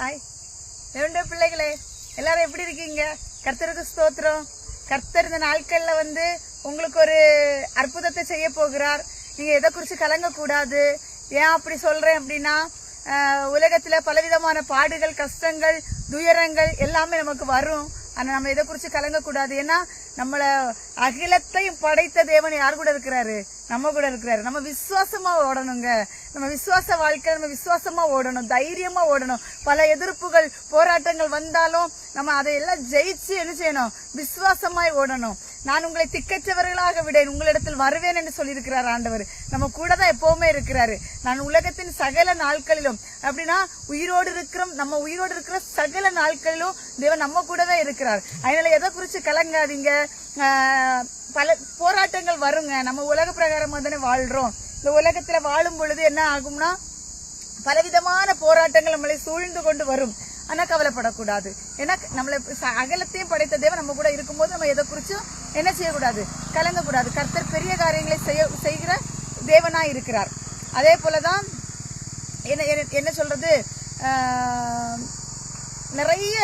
Hi ரெண்டு பிள்ளைகளே? எல்லாரும் எப்படி இருக்கீங்க? கர்த்தருக்கு ஸ்தோத்திரம். கர்த்தர் இந்த நாட்களில் வந்து உங்களுக்கு ஒரு அற்புதத்தை செய்ய போகிறார். நீங்கள் எதை குறித்து கலங்கக்கூடாது. ஏன் அப்படி சொல்கிறேன் அப்படின்னா உலகத்தில் பலவிதமான பாடுகள் கஷ்டங்கள் துயரங்கள் எல்லாமே நமக்கு வரும். ஆனால் நம்ம எதை குறித்து கலங்கக்கூடாது? ஏன்னா நம்மளை அகிலத்தையும் படைத்த தேவன் யார் கூட இருக்கிறாரு? நம்ம கூட இருக்கிறாரு. நம்ம விசுவாசமா ஓடணுங்க. நம்ம விசுவாச வாழ்க்கை நம்ம விசுவாசமா ஓடணும் தைரியமா ஓடணும். பல எதிர்ப்புகள் போராட்டங்கள் வந்தாலும் நம்ம அதையெல்லாம் ஜெயிச்சு என்ன செய்யணும்? விசுவாசமாய் ஓடணும். நான் உங்களை திக்கச்சவர்களாக விடேன். உங்களிடத்தில் வருவேன் என்று சொல்லியிருக்கிறார் ஆண்டவர். நம்ம கூட தான் எப்பவுமே இருக்கிறாரு. நான் உலகத்தின் சகல நாட்களிலும் அப்படின்னா உயிரோடு இருக்கிறோம். நம்ம உயிரோடு இருக்கிற சகல நாட்களிலும் தேவன் நம்ம கூட தான் இருக்கிறார். அதனால எதை குறித்து கலங்காதீங்க. ஆஹ், பல போராட்டங்கள் வருங்க. நம்ம உலக பிரகாரமாக தானே வாழ்றோம். இந்த உலகத்துல வாழும் பொழுது என்ன ஆகும்னா பலவிதமான போராட்டங்கள் நம்மளை சூழ்ந்து கொண்டு வரும். ஆனா கவலைப்படக்கூடாது. ஏன்னா நம்மளை ச- அகலத்தையும் படைத்த தேவன் நம்ம கூட இருக்கும்போது நம்ம எதை குறிச்சும் என்ன செய்யக்கூடாது? கலங்கக்கூடாது. கர்த்தர் பெரிய காரியங்களை செய்ய செய்கிற தேவனா இருக்கிறார். அதே போலதான் என்ன என்ன- என்ன சொல்றது? ஆஹ், நிறைய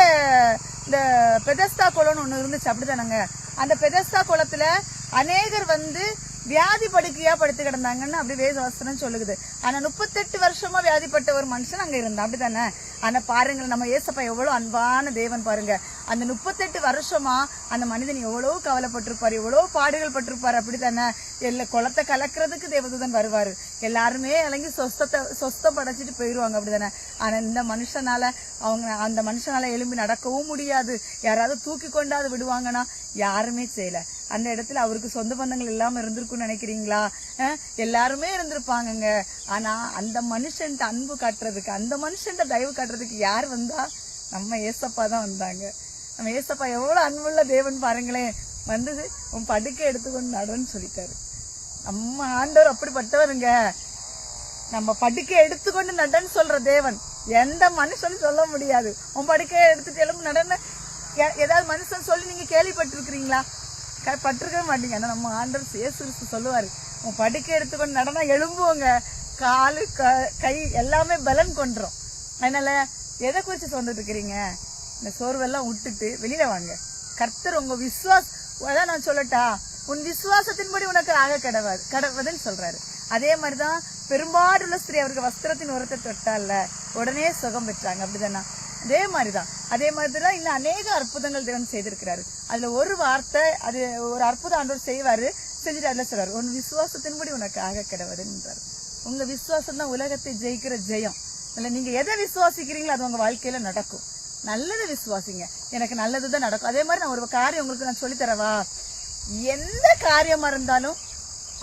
இந்த பெதஸ்தா குளம்னு ஒன்று இருந்துச்சு அப்படிதானங்க அந்த பெதஸ்தா குளத்துல அநேகர் வந்து வியாதி படுக்கையா படுத்து கிடந்தாங்கன்னு அப்படி வேத வசனம் சொல்லுது ஆனா முப்பத்தெட்டு வருஷமா வியாதிப்பட்ட ஒரு மனுஷன் அங்க இருந்தான். அப்படித்தானே? ஆனா பாருங்க நம்ம ஏசப்பா எவ்வளவு அன்பான தேவன் பாருங்க. அந்த முப்பத்தெட்டு வருஷமா அந்த மனிதன் எவ்வளவு கவலைப்பட்டிருப்பாரு எவ்வளவு பாடுகள் பட்டிருப்பாரு அப்படித்தானே? எல்லா குளத்தை கலக்கிறதுக்கு தேவதூதன் வருவாரு. எல்லாருமே இறங்கி சொஸ்தத்தை சொஸ்தம் படைச்சிட்டு போயிருவாங்க அப்படித்தானே? ஆனா இந்த மனுஷனால அவங்க அந்த மனுஷனால எழும்பி நடக்கவும் முடியாது. யாராவது தூக்கி கொண்டாது விடுவாங்கன்னா யாருமே செய்யல. அந்த இடத்துல அவருக்கு சொந்த பந்தங்கள் இல்லாம இருக்கும்னு நினைக்கிறீங்களா? எல்லாருமே இருந்திருப்பாங்கங்க. ஆனால் அந்த மனுஷன்ட்ட அன்பு காட்டுறதுக்கு அந்த மனுஷன்ட்ட தயவு காட்டுறதுக்கு யார் வந்தா? நம்ம ஏசப்பா தான் வந்தாங்க. நம்ம ஏசப்பா எவ்வளோ அன்புள்ள தேவன் பாருங்களேன். வந்தது உன் படுக்கை எடுத்துக்கொண்டு நடன்னு சொல்லிட்டாரு. நம்ம ஆண்டவர் அப்படிப்பட்டவருங்க. நம்ம படுக்கை எடுத்துக்கொண்டு நடன்னு சொல்ற தேவன். எந்த மனுஷனும் சொல்ல முடியாது. உன் படுக்கையை எடுத்துட்டு எலும்பு நடன ஏதாவது மனுஷன் சொல்லி நீங்க கேள்விப்பட்டிருக்கிறீங்களா? பட்டிருக்கவே மாட்டீங்க. ஆனா நம்ம ஆண்டவர் சேசு சொல்லுவார் சொல்லுவாரு. உன் படுக்கை எடுத்துக்கொண்டு நடனா எழும்புவோங்க. காலு க- கை எல்லாமே பலன் கொண்டுரும். அதனால எதை குறிச்சு சொல்லிட்டு இருக்கிறீங்க? இந்த சோர்வெல்லாம் விட்டுட்டு வெளியில வாங்க. கர்த்தர் உங்கள் விஸ்வாஸ் அதான் நான் சொல்லட்டா. உன் விசுவாசத்தின்படி உனக்கு ஆக கடவாது கடவுதுன்னு சொல்றாரு. அதே மாதிரிதான் பெரும்பாடுள்ள ஸ்திரீ அவருக்கு வஸ்திரத்தின் உரத்தை தொட்டால உடனே சுகம் பெற்றாங்க. அப்படிதானா? அதே மாதிரிதான். அதே மாதிரி தான் இன்னும் அநேக அற்புதங்கள் தேவன் செய்திருக்கிறாரு. அதுல ஒரு வார்த்தை அது ஒரு அற்புதம் ஆண்டவர் செய்வாரு செஞ்சுட்டு அதில் சொல்றாரு உன் விசுவாசத்தின்படி உனக்கு ஆக கிடவருன்றார் உங்க விசுவாசம் தான் உலகத்தை ஜெயிக்கிற ஜெயம். இல்லை நீங்க எதை விசுவாசிக்கிறீங்களோ அது உங்க வாழ்க்கையில நடக்கும். நல்லதை விசுவாசிங்க. எனக்கு நல்லதுதான் நடக்கும். அதே மாதிரி நான் ஒரு காரியம் உங்களுக்கு நான் சொல்லித்தரவா? எந்த காரியமா இருந்தாலும்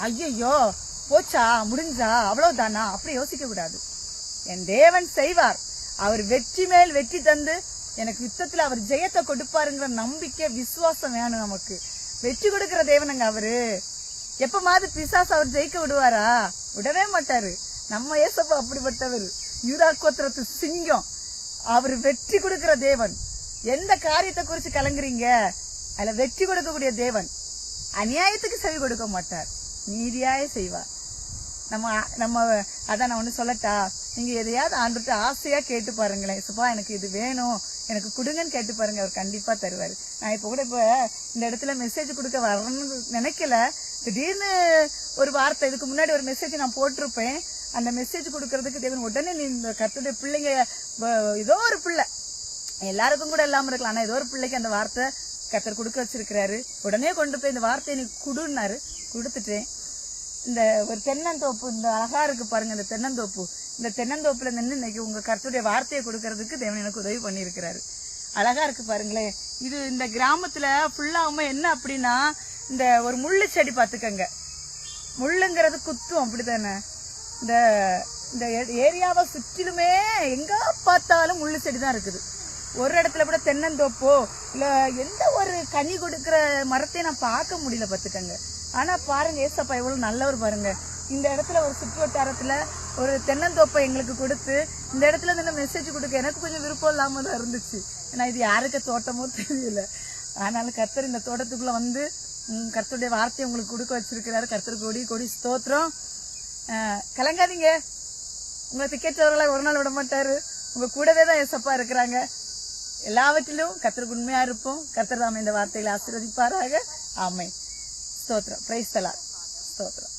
ஐயையோ போச்சா முடிஞ்சா அவ்வளோதானா அப்படி யோசிக்க கூடாது. என் தேவன் செய்வார். அவர் வெற்றி மேல் வெற்றி தந்து எனக்கு யுத்தத்தில் அவர் ஜெயத்தை கொடுப்பாருங்கிற நம்பிக்கை விசுவாசம் வேணும் நமக்கு. வெற்றி கொடுக்கிற தேவனுங்க அவரு. எப்பமாவது பிசாஸ் அவர் ஜெயிக்க விடுவாரா? விடவே மாட்டாரு. நம்ம ஏசப்பா அப்படிப்பட்டவர். யூதா கோத்திரத்து சிங்கம். அவர் வெற்றி கொடுக்கிற தேவன். எந்த காரியத்தை குறித்து கலங்குறீங்க? அதில் வெற்றி கொடுக்கக்கூடிய தேவன். அநியாயத்துக்கு செவி கொடுக்க மாட்டார். நீதியாய செய்வார். நம்ம நம்ம அதான் நான் ஒன்று சொல்லட்டா? நீங்கள் எதையாவது ஆண்டுட்டு ஆசையாக கேட்டு பாருங்களேன். சுப்பா எனக்கு இது வேணும். எனக்கு கொடுங்கன்னு கேட்டு பாருங்க. அவர் கண்டிப்பாக தருவார். நான் இப்போ கூட இப்போ இந்த இடத்துல மெசேஜ் கொடுக்க வரணும்னு நினைக்கல. திடீர்னு ஒரு வார்த்தை இதுக்கு முன்னாடி ஒரு மெசேஜ் நான் போட்டிருப்பேன். அந்த மெசேஜ் கொடுக்கறதுக்கு தேவன் உடனே நீ இந்த கத்துடைய பிள்ளைங்க ஏதோ ஒரு பிள்ளை. எல்லாருக்கும் கூட இல்லாமல் இருக்கலாம். ஆனால் ஏதோ ஒரு பிள்ளைக்கு அந்த வார்த்தை கத்தர் கொடுக்க வச்சிருக்கிறாரு. உடனே கொண்டு போய் இந்த வார்த்தையை நீ கொடுன்னாரு. கொடுத்துட்டேன். இந்த ஒரு தென்னந்தோப்பு இந்த அழகா இருக்கு பாருங்க இந்த தென்னந்தோப்பு. இந்த தென்னந்தோப்புல நின்று இன்னைக்கு உங்க கருத்துடைய வார்த்தையை கொடுக்கறதுக்கு தேவன் எனக்கு உதவி பண்ணியிருக்கிறாரு. அழகா இருக்கு பாருங்களேன் இது இந்த கிராமத்துல ஃபுல்லாம என்ன அப்படின்னா இந்த ஒரு முள்ளு செடி பார்த்துக்கங்க. முள்ளுங்கிறது குத்தும் அப்படித்தானே? இந்த இந்த ஏரியாவை சுற்றிலுமே எங்க பார்த்தாலும் முள்ளு செடி தான் இருக்குது. ஒரு இடத்துல கூட தென்னந்தோப்போ இல்ல எந்த ஒரு கனி கொடுக்கிற மரத்தையும் நான் பார்க்க முடியல பார்த்துக்கங்க. ஆனா பாருங்க ஏசப்பா எவ்வளவு நல்லவர் பாருங்க. இந்த இடத்துல ஒரு சுற்றுவட்டாரத்துல ஒரு தென்னந்தோப்பை எங்களுக்கு கொடுத்து இந்த இடத்துல இருந்து மெசேஜ் கொடுக்க எனக்கு கொஞ்சம் விருப்பம் இல்லாம தான் இருந்துச்சு. ஏன்னா இது யாருக்கு தோட்டமோ தெரியல. ஆனாலும் கர்த்தர் இந்த தோட்டத்துக்குள்ள வந்து கர்த்தருடைய வார்த்தையை உங்களுக்கு கொடுக்க வச்சிருக்கிறாரு. கர்த்தர் கொடி கொடி ஸ்தோத்திரம். கலங்காதீங்க. உங்களை திக்கேற்றவர்களை ஒரு நாள் விட மாட்டாரு உங்க கூடவே தான் ஏசப்பா இருக்கிறாங்க. எல்லாவற்றிலும் கர்த்தருக்கு உண்மையா இருப்போம். கர்த்தர் தாமே இந்த வார்த்தைகளை ஆசீர்வதிப்பாராக. ஆமை ஸ்தோத்திரம் பிரைஸ் தலா ஸ்தோத்திரம்